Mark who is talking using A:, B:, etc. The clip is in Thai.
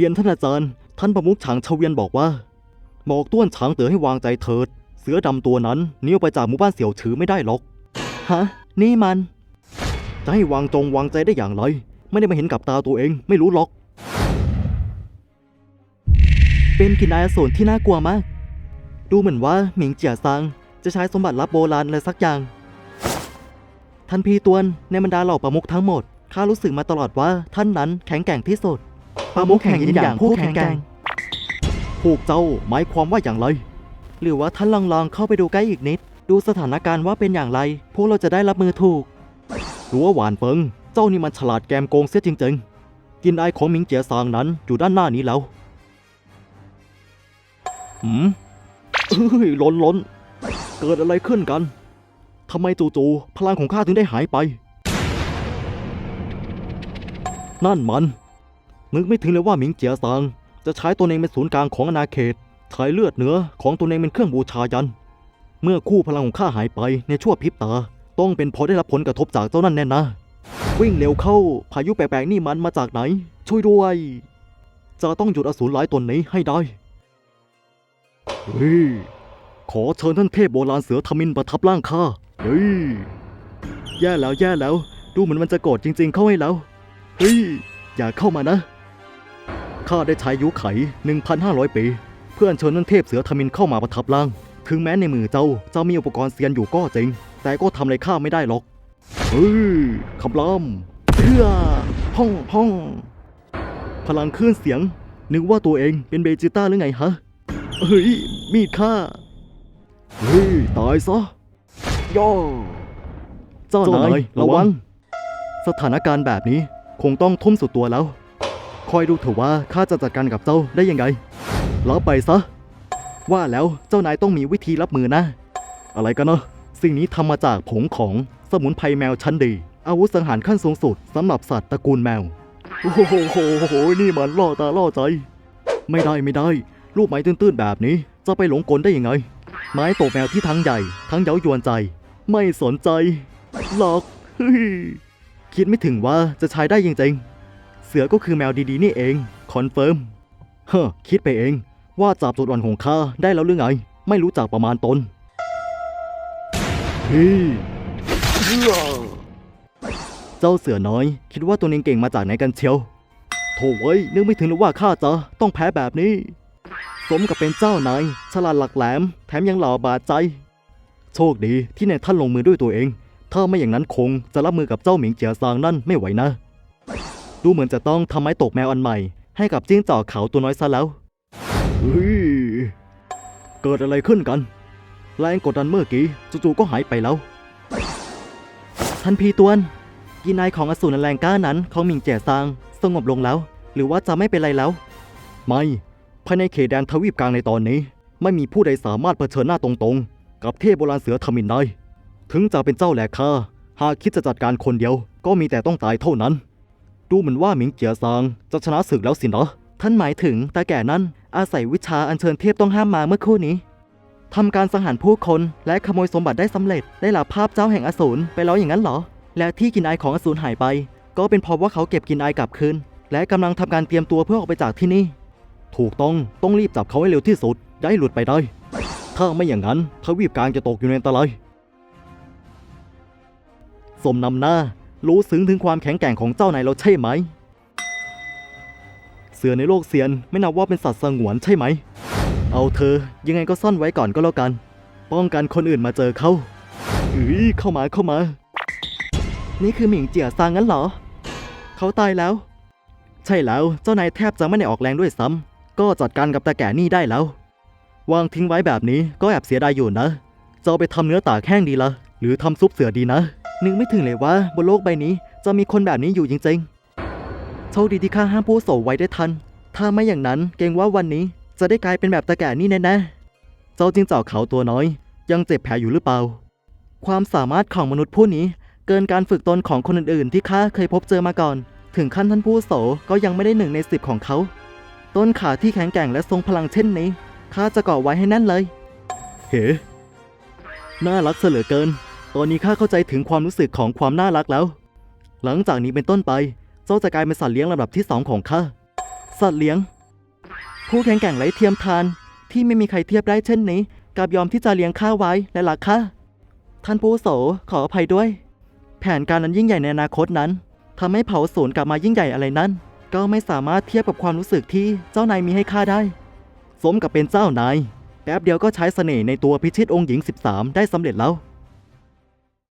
A: เรียนท่านอาจารย์ ท่านประมุขฉางเฉวียนบอกว่าบอกต้วนฉางเต๋อให้วางใจเถิด เสือดำตัวนั้นนีออไปจากหมู่บ้านเสี่ยวฉือไม่ได้หรอก ฮะ นี่มัน จะให้วางจงวางใจได้อย่างไร ไม่ได้มาเห็นกับตาตัวเองไม่รู้หรอก เป็นกลินอายอสูรที่น่ากลัวมาก ดูเหมือนว่าหมิงเจียซังจะใช้สมบัติลับโบราณอะไรสักอย่าง ท่านพีตวนในบรรดาเหล่าประมุขทั้งหมดข้ารู้สึกมาตลอดว่าท่านนั้นแข็งแกร่งที่สุด ประมุขแห่งยินหยางผู้แข็งแกร่งพวกเจ้าหมายความว่าอย่างไร หรือว่าท่านลองลองเข้าไปดูใกล้อีกนิด ดูสถานการณ์ว่าเป็นอย่างไร พวกเราจะได้รับมือถูกรู้ว่าหวานเฟิง เจ้านี่มันฉลาดแกมโกงเสียจริงๆ กินไอายของหมิงเจียซางนั้นอยู่ด้านหน้านี้แล้วหืมเอ้ยล้นล้น เกิดอะไรขึ้นกัน ทำไมจู่ๆพลังของข้าถึงได้หายไป นั่นมัน นึกไม่ถึงเลยว่าหมิงเจียซางจะใช้ตนเองเป็นศูนย์กลางของอาณาเขตใช้เลือดเนื้อของตนเองเป็นเครื่องบูชายัน เมื่อคู่พลังของข้าหายไปในชั่วพริบตา ต้องเป็นเพราะได้รับผลกระทบจากเจ้านั่นแน่นะ วิ่งเร็วเข้า พายุแปลกๆนี่มันมาจากไหน ช่วยด้วย จะต้องหยุดอสูรหลายตนนี้ให้ได้เฮ้ยขอเชิญท่านเทพโบราณเสือทมินประทับร่างข้าเฮ้ยแย่แล้วแย่แล้ว ดูเหมือนมันจะโกรธจริง ๆ เข้าให้แล้วเฮ้ยอย่าเข้ามานะ ข้าได้ใช้ยุคไข 1,500 ปี เพื่ออัญเชิญท่นเทพเสือทมินเข้ามาประทับร่าง ถึงแม้ในมือเจ้าจะมีอุปกรณ์เซียนอยู่ก็จริง แต่ก็ทำอะไรข้าไม่ได้หรอก เฮ้ยคำรามเพื่อห้องห้องพลังคลื่นเสียง นึกว่าตัวเองเป็นเบจิต้าหรือไงฮะ เฮ้ย มีดข้า เฮ้ย ตายซะ ย่อ เจ้านายระวัง สถานการณ์แบบนี้คงต้องทุ่มสุดตัวแล้ว คอยดูเถอะว่าข้าจะจัดการกับเจ้าได้ยังไงรับไปซะ ว่าแล้วเจ้านายต้องมีวิธีรับมือนะ อะไรกันเนาะสิ่งนี้ทำมาจากผงของสมุนไพรแมวชั้นดี อาวุธสังหารขั้นสูงสุดสำหรับสัตว์ตระกูลแมว โอ้โหโหโหนี่มันล่อตาล่อใจ ไม่ได้ไม่ได้ รูปไม้ตื้นๆแบบนี้จะไปหลงกลได้ยังไง ไม้ตกแมวที่ทั้งใหญ่ ทั้งเย้ายวนใจ ไม่สนใจ หลอกฮ้ยคิดไม่ถึงว่าจะใช้ได้จริงๆ เสือก็คือแมวดีๆนี่เอง คอนเฟิร์ม เฮ้อคิดไปเอง ว่าจับจุดอ่อนของข้าได้แล้วหรือไง ไม่รู้จักประมาณตนเฮ้เจ้าเสือน้อย คิดว่าตัวเองเก่งมาจากไหนกันเชียว โถเว้ย นึกไม่ถึงเลยว่าข้าจะต้องแพ้แบบนี้ สมกับเป็นเจ้านาย ฉลาดหลักแหลม แถมยังหล่อบาดใจ โชคดีที่ในายท่านลงมือด้วยตัวเอง ถ้าไม่อย่างนั้นคงจะรับมือกับเจ้าหมิงเจียซางนั่นไม่ไหวนะ ดูเหมือนจะต้องทำไม้ตกแมวอันใหม่ ให้กับจิ้งจอกเขาตัวน้อยซะแล้วเฮ้ยเกิดอะไรขึ้นกัน แรงกดดันเมื่อกี้จู่ๆก็หายไปแล้ว ท่านพีตวน กินนายของอสูรอันแรงกล้านั้นของหมิงเจียซางสงบลงแล้ว หรือว่าจะไม่เป็นไรแล้ว ไม่ ภายในเขตแดนทวีปกลางในตอนนี้ ไม่มีผู้ใดสามารถเผชิญหน้าตรงๆ กับเทพโบราณเสือทมินได้ ถึงจะเป็นเจ้าแหลกข้าหากคิดจะจัดการคนเดียว ก็มีแต่ต้องตายเท่านั้น ดูเหมือนว่าหมิงเจียซางจะชนะศึกแล้วสินะท่านหมายถึงตาแก่นั้นอาศัยวิชาอัญเชิญเทพต้องห้ามมาเมื่อครู่นี้ทำการสังหารผู้คนและขโมยสมบัติได้สำเร็จได้หลับภาพเจ้าแห่งอสูรไปแล้วอย่างนั้นเหรอ และที่กินไอของอสูรหายไป ก็เป็นเพราะว่าเขาเก็บกินไอกลับคืน และกำลังทำการเตรียมตัวเพื่อออกไปจากที่นี่ ถูกต้องต้องรีบจับเขาให้เร็วที่สุดอย่าให้หลุดไปได้ ถ้าไม่อย่างนั้นทวีปกลางจะตกอยู่ในอันตรายสมนำหน้า รู้ซึ้งถึงความแข็งแกร่งของเจ้านายเราใช่ไหม เสือในโลกเซียนไม่นับว่าเป็นสัตว์สงวนใช่ไหม เอาเธอยังไงก็ซ่อนไว้ก่อนก็แล้วกัน ป้องกันคนอื่นมาเจอเขาอือเข้ามาเข้ามา นี่คือหมิงเจียซางงั้นเหรอ เขาตายแล้ว ใช่แล้วเจ้านายแทบจะไม่ได้ออกแรงด้วยซ้ำก็จัดการกับตาแก่นี่ได้แล้ว วางทิ้งไว้แบบนี้ก็แอบเสียดายอยู่นะจะเอาไปทำเนื้อตากแห้งดีละหรือทำซุปเสือดีนะ นึกไม่ถึงเลยว่าบนโลกใบนี้จะมีคนแบบนี้อยู่จริงๆ โชคดีที่ข้าห้ามผู้โสไว้ได้ทัน ถ้าไม่อย่างนั้นเกรงว่าวันนี้จะได้กลายเป็นแบบตาแก่นี่แน่ๆ เจ้าจิงจอกเขาตัวน้อย ยังเจ็บแผลอยู่หรือเปล่า ความสามารถของมนุษย์ผู้นี้เกินการฝึกตนของคนอื่นๆ ที่ข้าเคยพบเจอมาก่อน ถึงขั้นท่านผู้โสก็ยังไม่ได้หนึ่งในสิบของเขา ต้นขาที่แข็งแกร่งและทรงพลังเช่นนี้ข้าจะเกาะไว้ให้แน่นเลย เฮ้ น่ารักเสเหลือเกิน ตอนนี้ข้าเข้าใจถึงความรู้สึกของความน่ารักแล้ว หลังจากนี้เป็นต้นไป เจ้าจะกลายเป็นสัตว์เลี้ยงลำดับที่สองของข้า สัตว์เลี้ยง ผู้แข็งแกร่งไร้เทียมทาน ที่ไม่มีใครเทียบได้เช่นนี้กลับยอมที่จะเลี้ยงข้าไว้และรักข้า ท่านผู้โสขออภัยด้วย แผนการนั้นยิ่งใหญ่ในอนาคตนั้นทำให้เผาศูนย์กลับมายิ่งใหญ่อะไรนั้น ก็ไม่สามารถเทียบกับความรู้สึกที่เจ้านายมีให้ข้าได้ สมกับเป็นเจ้านาย แป๊บเดียวก็ใช้เสน่ห์ในตัวพิชิตองค์หญิง 13 ได้สำเร็จแล้ว